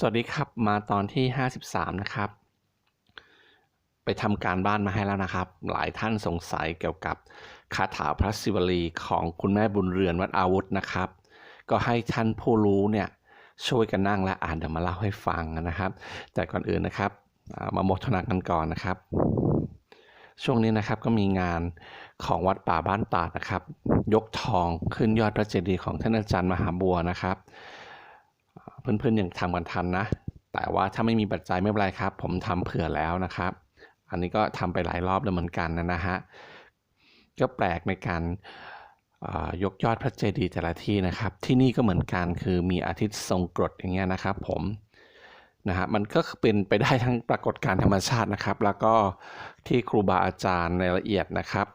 สวัสดีครับมาตอนที่ 53 นะครับ ไปทำการบ้านมาให้แล้วนะครับ หลายท่านสงสัยเกี่ยวกับคาถาพระศิวลีของคุณแม่บุญเรือนวัดอาวุธนะครับ ก็ให้ท่านผู้รู้เนี่ยช่วยกันนั่งและอ่านเดี๋ยวมาเล่าให้ฟังนะครับ แต่ก่อนอื่นนะครับมาโมทนากันก่อนนะครับ ช่วงนี้นะครับก็มีงานของวัดป่าบ้านตาดนะครับ ยกทองขึ้นยอดพระเจดีย์ของท่านอาจารย์มหาบัวนะครับ เพื่อนๆยังทำกันทันนะ แต่ว่าถ้าไม่มีปัจจัยไม่เป็นไรครับ ผมทำเผื่อแล้วนะครับ อันนี้ก็ทำไปหลายรอบแล้วเหมือนกันนะฮะก็แปลกในการยกยอดพระเจดีย์แต่ละที่นะครับ ที่นี่ก็เหมือนกันคือมีอาทิตย์ทรงกรดอย่างเงี้ยนะครับ ผมนะฮะมันก็เป็นไปได้ทั้งปรากฏการธรรมชาตินะครับ แล้วก็ที่ครูบาอาจารย์ในละเอียดนะครับ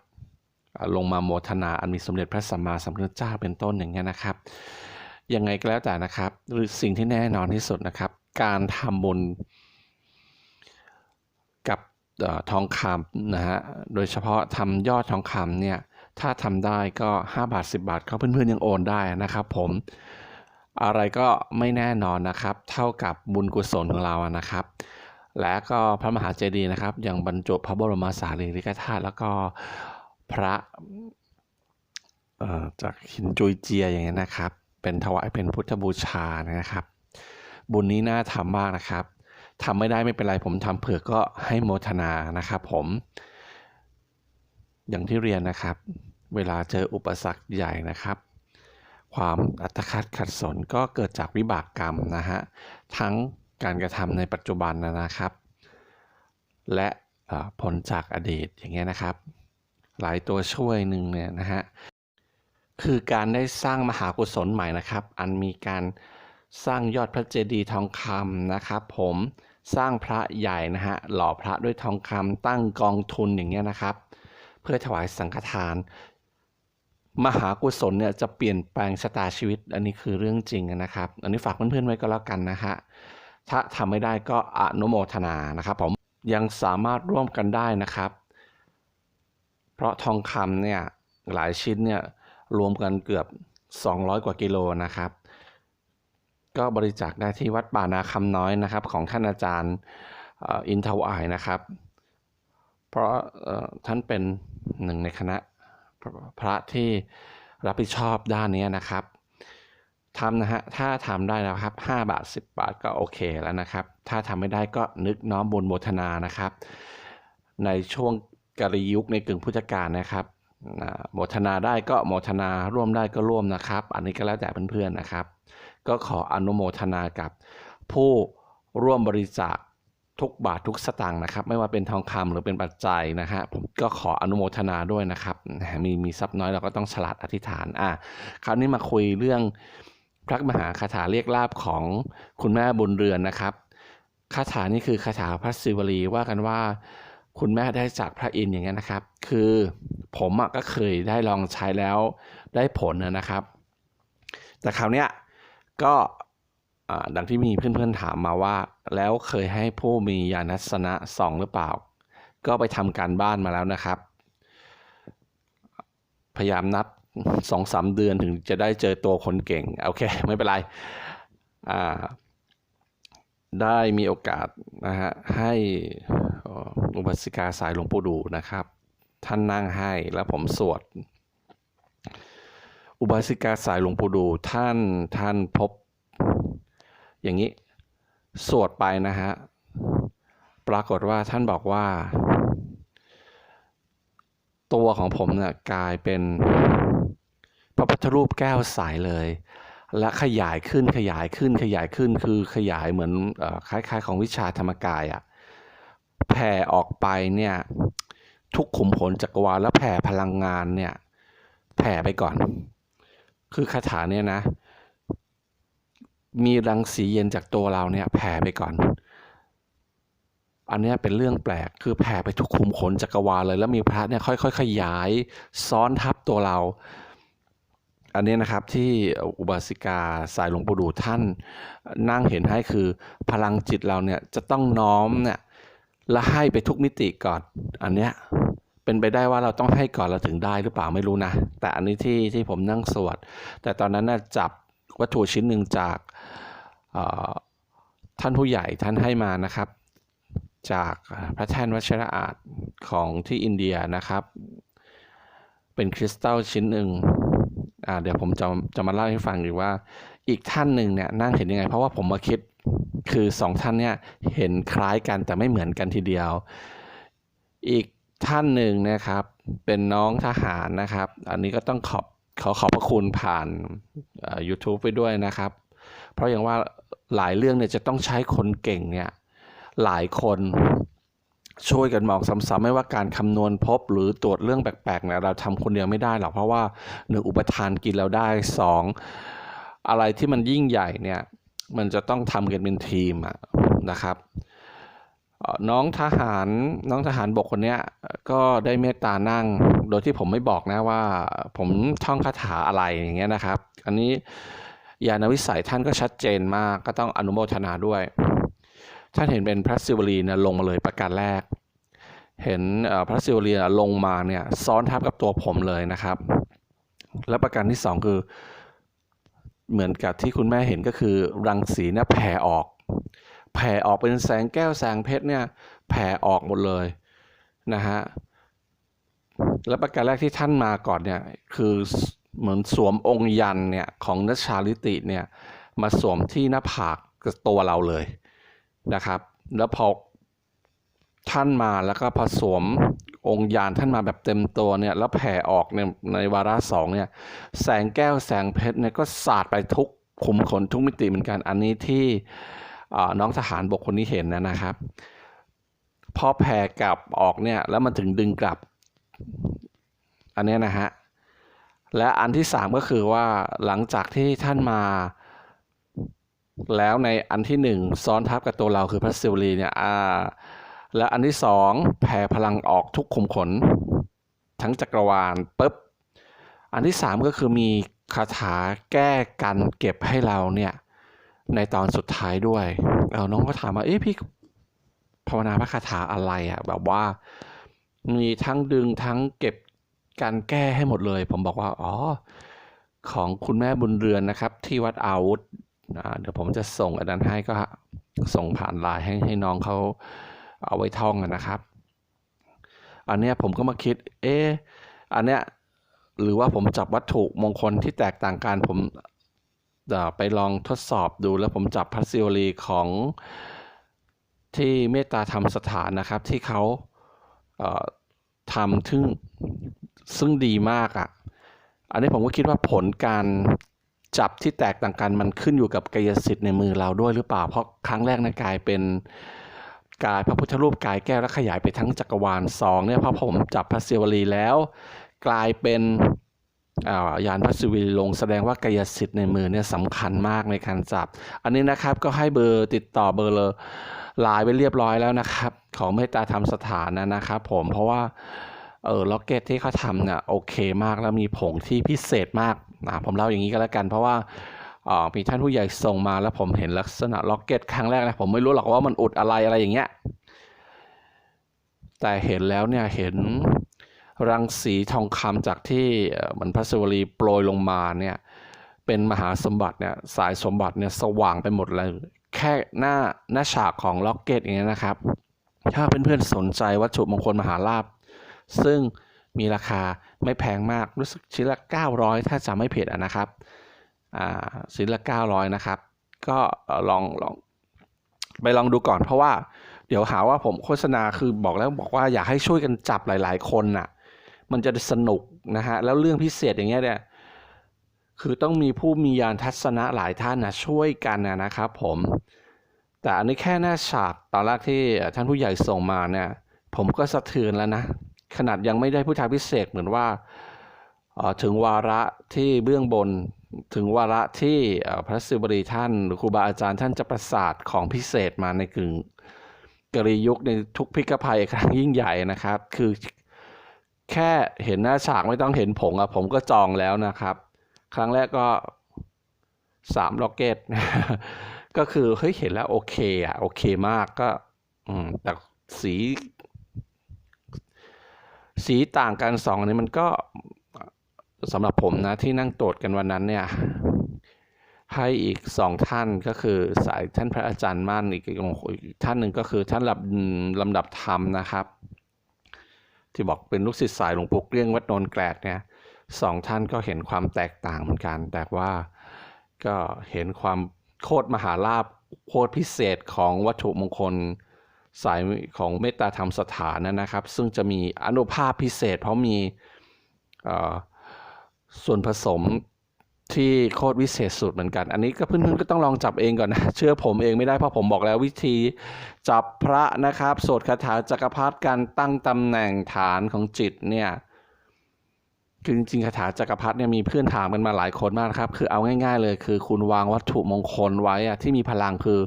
ลงมาโมทนาอันมีสมเด็จพระสัมมาสัมพุทธเจ้าเป็นต้นอย่างเงี้ยนะครับ ยังไงก็แล้วแต่นะครับ หรือสิ่งที่แน่นอนที่สุดนะครับ การทำบุญกับออทองคำนะฮะ โดยเฉพาะทำยอดทองคำเนี่ย ถ้าทำได้ก็ 5 บาท 10 บาทเขาเพื่อนๆยังโอนได้นะครับผม อะไรก็ไม่แน่นอนนะครับ เท่ากับบุญกุศลของเรานะครับ และก็พระมหาเจดีย์นะครับยังบรรจุพระบรมสารีริกธาตุแล้วก็พระจากหินจุยเจียอย่างเงี้ยนะครับ เป็นถวายเป็นพุทธบูชานะครับ บุญนี้น่าทำมากนะครับทำไม่ได้ไม่เป็นไรผมทำเผื่อก็ให้โมทนานะครับ ผม อย่างที่เรียนนะครับ เวลาเจออุปสรรคใหญ่นะครับ ความอัตคัดขัดสนก็เกิดจากวิบากกรรมนะฮะทั้งการกระทำในปัจจุบันนะครับ และผลจากอดีตอย่างเงี้ยนะครับ หลายตัวช่วยหนึ่งเนี่ยนะฮะ คือการได้สร้างมหากุศลใหม่นะครับ อันมีการสร้างยอดพระเจดีย์ทองคำนะครับ ผมสร้างพระใหญ่นะฮะหล่อพระด้วยทองคำตั้งกองทุนอย่างเงี้ยนะครับ เพื่อถวายสังฆทาน มหากุศลเนี่ยจะเปลี่ยนแปลงชะตาชีวิต อันนี้คือเรื่องจริงนะครับ อันนี้ฝากเพื่อนๆไว้ก็แล้วกันนะฮะถ้าทำไม่ได้ก็อนุโมทนานะครับ ผมยังสามารถร่วมกันได้นะครับ เพราะทองคำเนี่ยหลายชิ้นเนี่ย รวมกันเกือบ 200 กว่ากิโลนะครับ ก็บริจาคได้ที่วัดป่านาคำน้อยนะครับ ของท่านอาจารย์อินทวายนะครับ เพราะท่านเป็นหนึ่งในคณะพระพระที่รับผิดชอบด้านนี้นะครับทำนะฮะ ถ้าทำได้แล้วครับ5บาท 10 บาทก็โอเคแล้วนะครับ ถ้าทำไม่ได้ก็นึกน้อมบุญโมทนานะครับ ในช่วงกาลยุคในกึ่งพุทธกาลนะครับ โมทนาได้ก็โมทนาร่วมได้ก็ร่วมนะครับ อันนี้ก็แล้วแต่เพื่อนๆนะครับ ก็ขออนุโมทนากับผู้ร่วมบริจาคทุกบาททุกสตางค์นะครับ ไม่ว่าเป็นทองคำหรือเป็นปัจจัยนะฮะผมก็ขออนุโมทนาด้วยนะครับมมีมีทรัพย์น้อยเราก็ต้องฉลาดอธิษฐานอะคราวนี้มาคุยเรื่องพระมหาคาถาเรียกลาบของคุณแม่บุญเรือนนะครับคาถานี้คือคาถาพระศิวลีว่ากันว่า คุณแม่ได้จากพระอินทร์อย่างเงี้ยนะครับ คือผมก็เคยได้ลองใช้แล้วได้ผลนะครับ แต่คราวเนี้ยก็ดังที่มีเพื่อนๆถามมาว่า แล้วเคยให้ผู้มีญาณทัศนะส่องหรือเปล่า ก็ไปทำการบ้านมาแล้วนะครับ พยายามนับสองสามเดือนถึงจะได้เจอตัวคนเก่ง โอเค ไม่เป็นไรได้มีโอกาสนะฮะให้อุบาสิกาสายหลวงปู่ดูนะครับ ท่านนั่งให้แล้วผมสวด อุบาสิกาสายหลวงปู่ดูท่านท่านพบ อย่างนี้สวดไปนะฮะ ปรากฏว่าท่านบอกว่า ตัวของผมเนี่ยกลายเป็นพระพุทธรูปแก้วใสเลย และขยายขึ้นขยายขึ้นขยายขึ้นคือขยายเหมือนอคล้ายๆ ของวิชาธรรมกายอะแผ่ออกไปเนี่ย ทุกขุมขนจักรวาลและแผ่พลังงานเนี่ยแผ่ไปก่อน คือคาถาเนี่ยนะ มีรังสีเย็นจากตัวเราเนี่ยแผ่ไปก่อน อันนี้เป็นเรื่องแปลกคือแผ่ไปทุกขุมขนจักรวาลเลย แล้วมีพระเนี่ยค่อยๆขยายซ้อนทับตัวเรา อันนี้นะครับที่อุบาสิกาสายหลวงปู่ดูท่านนั่งเห็นให้คือพลังจิตเราเนี่ยจะต้องน้อมเนี่ย และให้ไปทุกมิติก่อน อันเนี้ยเป็นไปได้ว่าเราต้องให้ก่อนเราถึงได้หรือเปล่าไม่รู้นะ แต่อันนี้ที่ที่ผมนั่งสวด แต่ตอนนั้นน่ะจับวัตถุชิ้นหนึ่งจากท่านผู้ใหญ่ท่านให้มานะครับ จากพระแท่นวัชระอาจของที่อินเดียนะครับ เป็นคริสตัลชิ้นหนึ่งเดี๋ยวผมจะจะมาเล่าให้ฟังอีกว่า อีกท่านหนึ่งเนี่ยนั่งเห็นยังไง เพราะว่าผมมาคิด คือสองท่านเนี่ยเห็นคล้ายกันแต่ไม่เหมือนกันทีเดียว อีกท่านหนึ่งนะครับเป็นน้องทหารนะครับ อันนี้ก็ต้องขอบขอขอบพระคุณผ่านอ่อ YouTube ไปด้วยนะครับ เพราะอย่างว่าหลายเรื่องเนี่ยจะต้องใช้คนเก่งเนี่ยหลายคนช่วยกันมองซ้ำๆไม่ว่าการคำนวณพบหรือตรวจเรื่องแปลกๆเนี่ยเราทำคนเดียวไม่ได้หรอกเพราะว่าหนึ่งอุปทานกินเราได้สองอะไรที่มันยิ่งใหญ่เนี่ย มันจะต้องทำกันเป็นทีมอะนะครับ น้องทหารน้องทหารบกคนเนี้ยก็ได้เมตตานั่ง โดยที่ผมไม่บอกนะว่า ผมท่องคาถาอะไรอย่างเงี้ยนะครับ อันนี้ญาณวิสัยท่านก็ชัดเจนมากก็ต้องอนุโมทนาด้วย ท่านเห็นเป็นพระศิวลีเนี่ยลงมาเลยประการแรก เห็นพระศิวลีลงมาเนี่ยซ้อนทับกับตัวผมเลยนะครับ และประการที่สองคือ เหมือนกับที่คุณแม่เห็นก็คือ รังสีเนี่ยแผ่ออก แผ่ออกเป็นแสงแก้วแสงเพชรเนี่ยแผ่ออกหมดเลยนะฮะและประการแรกที่ท่านมาก่อนเนี่ยคือเหมือนสวมองค์ยันเนี่ยของนัชชาลิติเนี่ยมาสวมที่หน้าผากกับตัวเราเลยนะครับ แล้วพอท่านมาแล้วก็ผสวม องค์ยานท่านมาแบบเต็มตัวเนี่ยแล้วแผ่ออกในในวาระสองเนี่ยแสงแก้วแสงเพชรเนี่ยก็สาดไปทุกขุมขนทุกมิติเหมือนกันอันนี้ที่น้องทหารบกคนนี้เห็นนะนะครับพอแผ่กลับออกเนี่ยแล้วมันถึงดึงกลับ อันนี้นะฮะและอันที่สามก็คือว่าหลังจากที่ท่านมา แล้วในอันที่หนึ่งซ้อนทับกับตัวเราคือพระศิวลีเนี่ยอ่า และอันที่สองแผ่พลังออกทุกขุมขน ทั้งจักรวาลปุ๊บอันที่สามก็คือมีคาถาแก้กันเก็บให้เราเนี่ยในตอนสุดท้ายด้วยเออน้องก็ถามว่าเอ๊ะพี่ภาวนาพระคาถาอะไรอะแบบว่า มีทั้งดึงทั้งเก็บการแก้ให้หมดเลย ผมบอกว่าอ๋อของคุณแม่บุญเรือนนะครับ ที่วัดอาวุธเดี๋ยวผมจะส่งอันนั้นให้ก็ส่งผ่านไลน์ให้ให้น้องเขา เอาไว้ท่องอะนะครับ อันเนี้ยผมก็มาคิด เอ๊ะอันเนี้ยหรือว่าผมจับวัตถุมงคลที่แตกต่างกันผมไปลองทดสอบดูแล้วผมจับพัสซิโอลีของที่เมตตาธรรมสถานนะครับ ที่เขาเทำซึ่งซึ่งดีมากอะ อันนี้ผมก็คิดว่าผลการจับที่แตกต่างกันมันขึ้นอยู่กับกายสิทธิ์ในมือเราด้วยหรือเปล่า เพราะครั้งแรกนะกลายเป็น กายพระพุทธรูปกายแก้วและขยายไปทั้งจักรวาลสองเนี่ยพอผมจับพระศิวลีแล้ว กลายเป็นอ่ายานพระศิวลีลงแสดงว่ากายสิทธิ์ในมือเนี่ยสำคัญมากในการจับ อันนี้นะครับก็ให้เบอร์ติดต่อเบอร์เลยไลน์ไปเรียบร้อยแล้วนะครับ ของเมตตาธรรมสถานนะนะครับผมเพราะว่าเออล็อกเก็ตที่เขาทำเนี่ยโอเคมากแล้วมีผงที่พิเศษมากนะผมเล่าอย่างนี้ก็แล้วกัน เพราะว่า มีท่านผู้ใหญ่ส่งมาแล้วผมเห็นลักษณะล็อกเก็ตครั้งแรกนะผมไม่รู้หรอกว่ามันอุดอะไรอะไรอย่างเงี้ยแต่เห็นแล้วเนี่ยเห็นรังสีทองคำจากที่เหมันพระศิวลีโปรยลงมาเนี่ยเป็นมหาสมบัติเนี่ยสายสมบัติเนี่ยสว่างไปหมดเลยแค่หน้าหน้าฉากของล็อกเก็ตอย่างเงี้ยนะครับ ถ้าเพื่อนๆสนใจวัตถุมงคลมหาลาภซึ่งมีราคาไม่แพงมากรู้สึกชิ้นละ 900 ถ้าจำไม่ผิดอะนะครับ อ่าสินละ 900 นะครับ ก็ลองลองไปลองดูก่อนเพราะว่าเดี๋ยวหาว่าผมโฆษณาคือบอกแล้วบอกว่าอยากให้ช่วยกันจับหลาย ๆ คนน่ะ มันจะสนุกนะฮะ แล้วเรื่องพิเศษอย่างเงี้ยเนี่ยคือต้องมีผู้มียานทัศนะหลายท่านนะช่วยกันนะครับผม แต่อันนี้แค่หน้าฉากตอนแรกที่ท่านผู้ใหญ่ส่งมาเนี่ย ผมก็สะเทือนแล้วนะ ขนาดยังไม่ได้พุทธายพิเศษเหมือนว่าถึงวาระที่เบื้องบน ถึงวาระที่พระศิวลีท่านหรือครูบาอาจารย์ท่านจะประสาทของพิเศษมาในกึ่งกรียุคในทุกพิกภัยครั้งยิ่งใหญ่นะครับ คือแค่เห็นหน้าฉากไม่ต้องเห็นผงอะผมก็จองแล้วนะครับ ครั้งแรกก็สามล็อกเก็ตก็คือเฮ้ยเห็นแล้วโอเคอะโอเคมากก็แต่สี สีต่างกันสองอันนี้มันก็ สำหรับผมนะที่นั่งตรวจกันวันนั้นเนี่ยให้อีกสองท่านก็คือสายท่านพระอาจารย์มั่นอีกอีกท่านหนึ่งก็คือท่านลำลำดับธรรมนะครับ ที่บอกเป็นลูกศิษย์สายหลวงปู่เกลี้ยงวัดนนแกลดเนี่ยสองท่านก็เห็นความแตกต่างเหมือนกัน แต่ว่าก็เห็นความโคตรมหาลาภโคตรพิเศษของวัตถุมงคลสายของเมตตาธรรมสถานนะครับ ซึ่งจะมีอนุภาพพิเศษ เพราะมีอ่อ ส่วนผสมที่โคตรวิเศษสุดเหมือนกัน อันนี้ก็เพื่อนๆก็ต้องลองจับเองก่อนนะ เชื่อผมเองไม่ได้เพราะผมบอกแล้ววิธีจับพระนะครับสวดคาถาจักรพรรดิการตั้งตำแหน่งฐานของจิตเนี่ยคือจริงๆคาถาจักรพรรดิเนี่ยมีเพื่อนถามกันมาหลายคนมากครับ คือเอาง่าย ๆ เลย คือคุณวางวัตถุมงคลไว้อะที่มีพลังคือ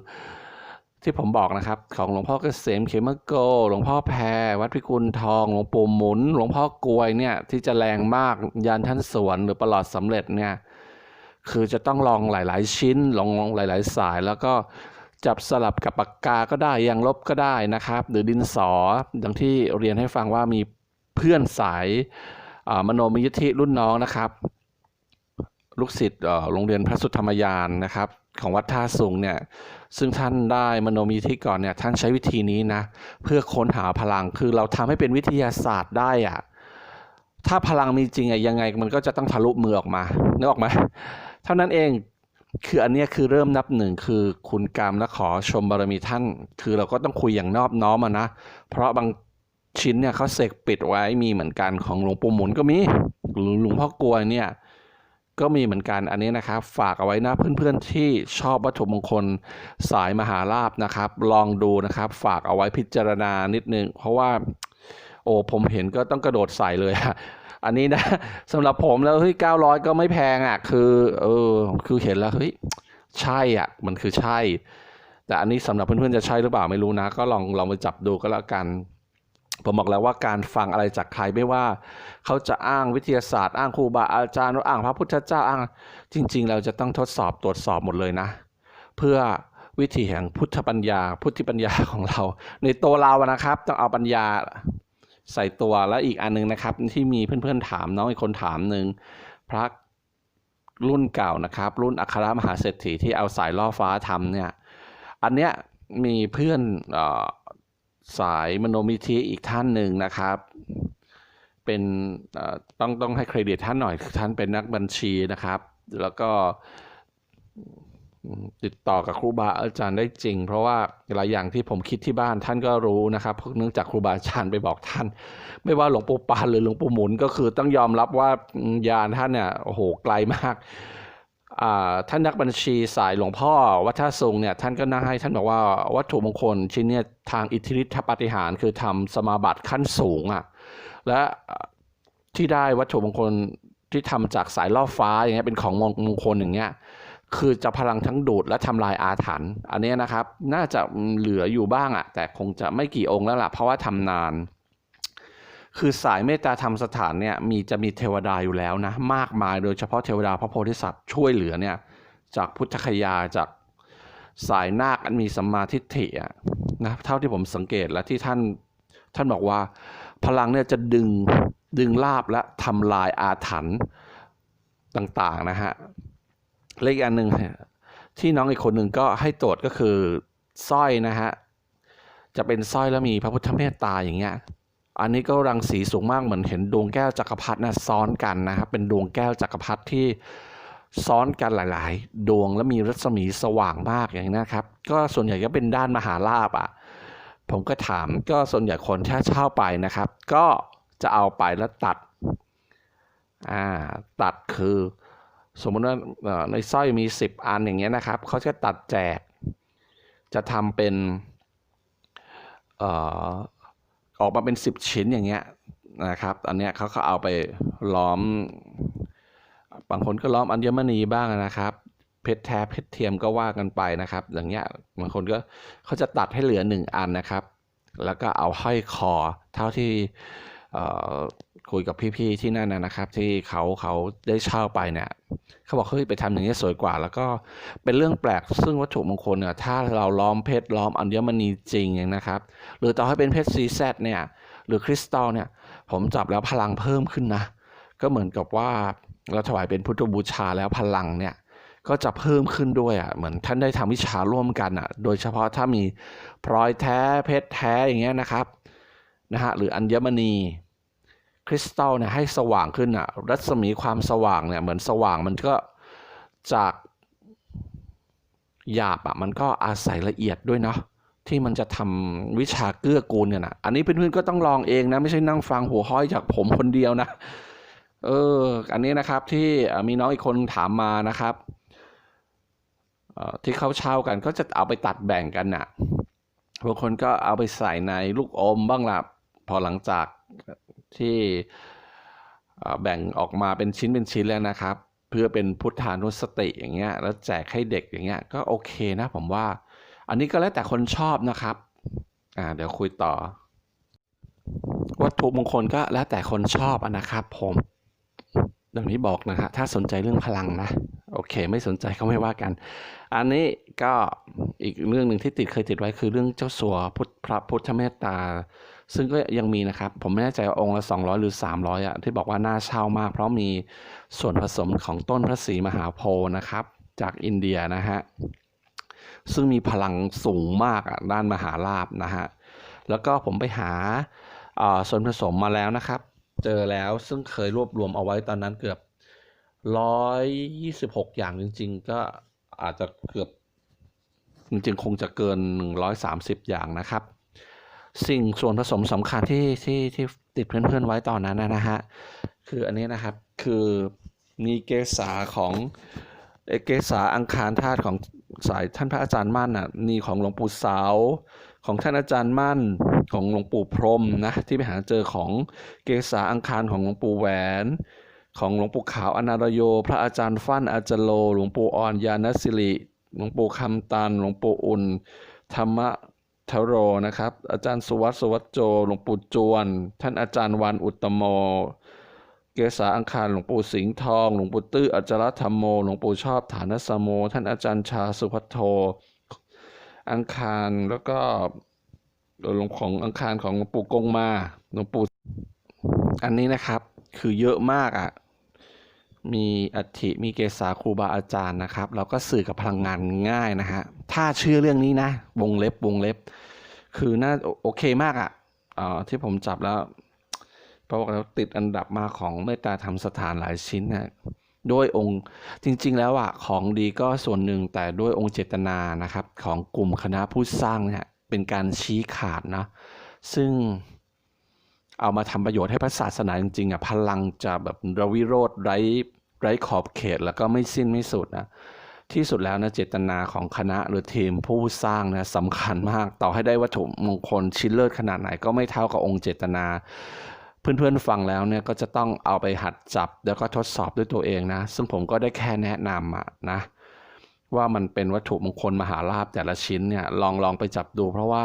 ที่ผมบอกนะครับ ของหลวงพ่อเกษมเขมโก หลวงพ่อแพรวัดพิกุลทอง หลวงปู่หมุน หลวงพ่อกวยเนี่ยที่จะแรงมากยันท่านสวนหรือประหลอดสำเร็จเนี่ยคือจะต้องลองหลาย ๆ ชิ้นลองลองหลาย ๆ สายแล้วก็จับสลับกับปากกาก็ได้ยางลบก็ได้นะครับ หรือดินสออย่างที่เรียนให้ฟังว่ามีเพื่อนสายมโนมยิทธิรุ่นน้องนะครับ ลูกศิษย์โรงเรียนพระสุธรรมยานนะครับ ของวัดท่าสูงเนี่ยซึ่งท่านได้มโนมยิทธิก่อนเนี่ยท่านใช้วิธีนี้นะเพื่อค้นหาพลังคือเราทำให้เป็นวิทยาศาสตร์ได้อะถ้าพลังมีจริงอะยังไงมันก็จะต้องทะลุมือออกมานึกออกไหมเท่านั้นเองคืออันนี้คือเริ่มนับหนึ่งคือคุณกรรมและขอชมบารมีท่าน คือเราก็ต้องคุยอย่างนอบน้อมนะ เพราะบางชิ้นเนี่ยเขาเสกปิดไว้มีเหมือนกันของหลวงปู่หมุนก็มีหลวงพ่อกลวยเนี่ย ก็มีเหมือนกันอันนี้นะครับ ฝากเอาไว้นะเพื่อนๆที่ชอบวัตถุมงคลสายมหาลาบนะครับ ลองดูนะครับ ฝากเอาไว้พิจารณานิดนึง เพราะว่า โอ้ผมเห็นก็ต้องกระโดดใส่เลยอะอันนี้นะสำหรับผมแล้วเฮ้ยเก้าร้อยก็ไม่แพงอะ คือเออคือเห็นแล้วเฮ้ยใช่อะ มันคือใช่ แต่อันนี้สำหรับเพื่อนๆจะใช่หรือเปล่าไม่รู้นะ ก็ลองลองไปจับดูก็แล้วกัน ผมบอกแล้วว่าการฟังอะไรจากใครไม่ว่า เขาจะอ้างวิทยาศาสตร์ อ้างครูบาอาจารย์อ้างพระพุทธเจ้าอ้างจริง ๆ เราจะต้องทดสอบตรวจสอบหมดเลยนะ เพื่อวิธีแห่งพุทธปัญญา พุทธิปัญญาของเรา ในตัวเรานะครับ ต้องเอาปัญญาใส่ตัวแล้วอีกอันนึงนะครับ ที่มีเพื่อนๆถามน้องอีกคนถามหนึ่งพระรุ่นเก่านะครับ รุ่นอัครมหาเศรษฐีที่เอาสายล่อฟ้าทำเนี่ย อันเนี้ยมีเพื่อนเออ สายมโนมิธิอีกท่านหนึ่งนะครับ เป็นต้องต้องให้เครดิตท่านหน่อยคือท่านเป็นนักบัญชีนะครับ แล้วก็ติดต่อกับครูบาอาจารย์ได้จริง เพราะว่าหลายอย่างที่ผมคิดที่บ้านท่านก็รู้นะครับเนื่องจากครูบาอาจารย์ไปบอกท่าน ไม่ว่าหลวงปู่ปานหรือหลวงปู่หมุนก็คือต้องยอมรับว่ายานท่านเนี่ยโอ้โหไกลมาก ท่านนักบัญชีสายหลวงพ่อวัดท่าทรงเนี่ยท่านก็น่าให้ท่านบอกว่าวัตถุมงคลชิ้นเนี่ยทางอิทธิฤทธิปาฏิหารคือทำสมาบัติขั้นสูงอะและที่ได้วัตถุมงคลที่ทำจากสายล่อฟ้าอย่างเงี้ยเป็นของมงคลอย่างเงี้ยคือจะพลังทั้งดูดและทำลายอาถรรพ์อันนี้นะครับ น่าจะเหลืออยู่บ้างอะแต่คงจะไม่กี่องค์แล้วล่ะเพราะว่าทำนาน คือสายเมตตาธรรมสถานเนี่ยมีจะมีเทวดาอยู่แล้วนะมากมายโดยเฉพาะเทวดาพระโพธิสัตว์ช่วยเหลือเนี่ยจากพุทธคยาจากสายนาคอันมีสัมมาทิฏฐิอะนะเท่าที่ผมสังเกตและที่ท่านท่านบอกว่าพลังเนี่ยจะดึงดึงลาบและทำลายอาถรรพ์ต่างๆนะฮะและอีกอันหนึ่งที่น้องอีกคนหนึ่งก็ให้ตรวจก็คือสร้อยนะฮะจะเป็นสร้อยแล้วมีพระพุทธเมตตาอย่างเงี้ย อันนี้ก็รังสีสูงมากเหมือนเห็นดวงแก้วจักรพรรดินะซ้อนกันนะครับเป็นดวงแก้วจักรพรรดิที่ซ้อนกันหลาย ๆ ดวงแล้วมีรัศมีสว่างมากอย่างนี้นะครับ ก็ส่วนใหญ่ก็เป็นด้านมหาลาบอะผมก็ถามก็ส่วนใหญ่คนถ้าเช่าไปนะครับ ก็จะเอาไปแล้วตัดอ่าตัดคือ สมมติว่าในสร้อยมี 10 อันอย่างเงี้ยนะครับเขาจะตัดแจก จะทำเป็นเอ่อ ออกมาเป็น 10 ชิ้นอย่างเงี้ยนะครับ อันเนี้ยเขาก็เอาไปล้อม บางคนก็ล้อมอัญมณีบ้างนะครับ เพชรแท้เพชรเทียมก็ว่ากันไปนะครับ อย่างเงี้ยบางคนก็เขาจะตัดให้เหลือหนึ่งอันนะครับ แล้วก็เอาห้อยคอเท่าที่อ่อ คุยกับพี่ๆที่นั่นนะครับ ที่เขาเขาได้เช่าไปเนี่ยเขาบอกเฮ้ยไปทำอย่างนี้ยสวยกว่า แล้วก็เป็นเรื่องแปลกซึ่งวัตถุมงคลเนี่ยถ้าเราล้อมเพชรล้อมอัญมณีจริงนะครับ หรือต่อให้เป็นเพชรซีแซดเนี่ยหรือคริสตัลเนี่ยผมจับแล้วพลังเพิ่มขึ้นนะ ก็เหมือนกับว่าเราถวายเป็นพุทธบูชาแล้วพลังเนี่ยก็จะเพิ่มขึ้นด้วยอะเหมือนท่านได้ทำวิชาร่วมกันอะ โดยเฉพาะถ้ามีพลอยแท้เพชรแท้อย่างเงี้ยนะครับนะฮะหรืออัญมณี คริสตัลเนี่ยให้สว่างขึ้นอะรัศมีความสว่างเนี่ยเหมือนสว่างมันก็จากหยาบอะมันก็อาศัยละเอียดด้วยเนาะที่มันจะทำวิชาเกื้อกูลเนี่ยนะอันนี้เพื่อนๆก็ต้องลองเองนะไม่ใช่นั่งฟังหัวห้อยจากผมคนเดียวนะ เออ อันนี้นะครับที่มีน้องอีกคนถามมานะครับที่เขาเช่ากันก็จะเอาไปตัดแบ่งกันนะ่ะบางคนก็เอาไปใส่ในลูกอมบ้างละพอหลังจาก ที่แบ่งออกมาเป็นชิ้นเป็นชิ้นแล้วนะครับ เพื่อเป็นพุทธานุสติอย่างเงี้ยแล้วแจกให้เด็กอย่างเงี้ยก็โอเคนะผมว่า อันนี้ก็แล้วแต่คนชอบนะครับอ่าเดี๋ยวคุยต่อ วัตถุมงคลก็แล้วแต่คนชอบนะครับ ผมอย่างที่บอกนะฮะถ้าสนใจเรื่องพลังนะโอเค ไม่สนใจก็ไม่ว่ากัน อันนี้ก็อีกเรื่องหนึ่งที่ติดเคยติดไว้คือเรื่องเจ้าสัวพุทธพระพุทธเมตตา ซึ่งก็ยังมีนะครับ ผมไม่แน่ใจว่าองค์ละ 200 หรือ 300อะที่บอกว่าน่าเช่ามาก เพราะมีส่วนผสมของต้นพระศรีมหาโพธิ์นะครับ จากอินเดียนะฮะซึ่งมีพลังสูงมากอะด้านมหาลาบนะฮะแล้วก็ผมไปหาส่วนผสมมาแล้วนะครับ เจอแล้วซึ่งเคยรวบรวมเอาไว้ตอนนั้นเกือบร้อยยี่สิบหกอย่างจริง ๆ ก็อาจจะเกือบจริงๆ คงจะเกินหนึ่งร้อยสามสิบอย่างนะครับ สิ่งส่วนผสมสำคัญที่ที่ที่ติดเพื่อนๆไว้ตอนนั้นนะฮะคืออันนี้นะครับคือมีเกษาของเกษาอังคารธาตุของสายท่านพระอาจารย์มั่นอะนี่ของหลวงปู่สาวของท่านอาจารย์มั่นของหลวงปู่พรมนะที่ไปหาเจอของเกษาอังคารของหลวงปู่แหวน ของหลวงปู่ขาวอนารโย พระอาจารย์ฟั่นอาจโล หลวงปู่อ่อนยานสิริหลวงปู่คำตัน หลวงปู่อุ่น ธรรมะ ทโรนะครับ อาจารย์สุวัตสุวัตโจหลวงปู่จวน ท่านอาจารย์วันอุตโม เกษาอังคารหลวงปู่สิงห์ทองหลวงปู่ตื้ออัจรธรรมโมหลวงปู่ชอบฐานสโม ท่านอาจารย์ชาสุพัทโท อังคารแล้วก็หลวงของอังคารของหลวงปู่กงมาหลวงปู่อันนี้นะครับ คือเยอะมากอะ่ะ มีอัฐิมีเกษาครูบาอาจารย์นะครับ เราก็สื่อกับพลังงานง่ายนะฮะถ้าเชื่อเรื่องนี้นะ วงเล็บวงเล็บ คือน่าโอเคมากอะ่ะที่ผมจับแล้วเพราะว่าเราติดอันดับมาของเมตตาธรรมสถานหลายชิ้นนะด้วยองค์จริงๆแล้วอะของดีก็ส่วนหนึ่งแต่ด้วยองค์เจตนานะครับ ของกลุ่มคณะผู้สร้างเนี่ยเป็นการชี้ขาดนะซึ่งเอามาทำประโยชน์ให้พระศาสนาจริงๆอะพลังจะแบบระวิโรธไร้ ไร้ขอบเขตแล้วก็ไม่สิ้นไม่สุดนะที่สุดแล้วนะเจตนาของคณะหรือทีมผู้สร้างนะสำคัญมาก ต่อให้ได้วัตถุมงคลชิ้นเลิศขนาดไหนก็ไม่เท่ากับองค์เจตนา เพื่อนๆฟังแล้วเนี่ยก็จะต้องเอาไปหัดจับ แล้วก็ทดสอบด้วยตัวเองนะ ซึ่งผมก็ได้แค่แนะนำอะนะ ว่ามันเป็นวัตถุมงคลมหาลาภแต่ละชิ้นเนี่ยลองลองไปจับดู เพราะว่า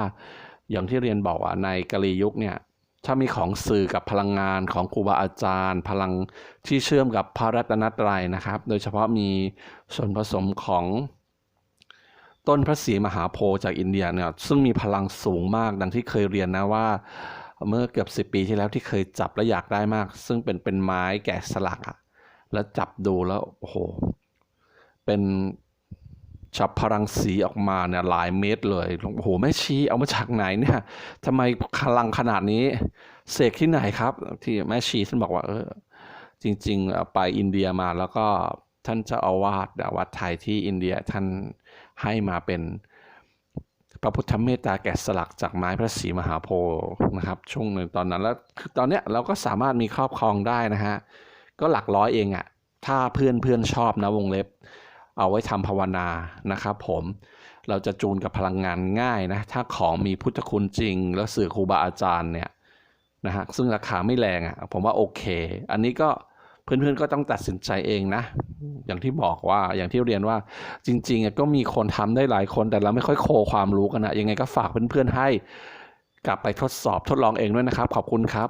อย่างที่เรียนบอกว่าในกะลียุคเนี่ย ถ้ามีของสื่อกับพลังงานของครูบาอาจารย์ พลังที่เชื่อมกับพระรัตนตรัยนะครับ โดยเฉพาะมีส่วนผสมของต้นพระศรีมหาโพธิ์จากอินเดียเนี่ยซึ่งมีพลังสูงมากดังที่เคยเรียนนะว่า เมื่อเกือบสิบปีที่แล้วที่เคยจับและอยากได้มาก ซึ่งเป็นเป็นไม้แกะสลักอะแล้วจับดูแล้วโอ้โหเป็น ฉับพลังสีออกมาเนี่ยหลายเมตรเลยโอ้โหแม่ชีเอามาจากไหนเนี่ยทำไมพลังขนาดนี้ เสกที่ไหนครับ ที่แม่ชีท่านบอกว่าเออจริง ๆ ไปอินเดียมาแล้วก็ท่านเจ้าอาวาสวัดไทยที่อินเดียท่านให้มาเป็นพระพุทธเมตตาแกะสลักจากไม้พระศรีมหาโพธิ์นะครับ ช่วงหนึ่งตอนนั้นแล้วคือตอนเนี้ยเราก็สามารถมีครอบครองได้นะฮะก็หลักร้อยเองอะ่ะถ้าเพื่อนเพื่อนชอบนะวงเล็บ เอาไว้ทำภาวนานะครับผมเราจะจูนกับพลังงานง่ายนะ ถ้าของมีพุทธคุณจริง แล้วสื่อครูบาอาจารย์เนี่ยนะฮะซึ่งราคาไม่แรงอะ่ะผมว่าโอเค อันนี้ก็เพื่อนๆก็ต้องตัดสินใจเองนะ อย่างที่บอกว่าอย่างที่เรียนว่าจริงๆก็มีคนทำได้หลายคนแต่เราไม่ค่อยโคความรู้กันนะยังไงก็ฝากเพื่อนๆให้กลับไปทดสอบทดลองเองด้วยนะครับ ขอบคุณครับ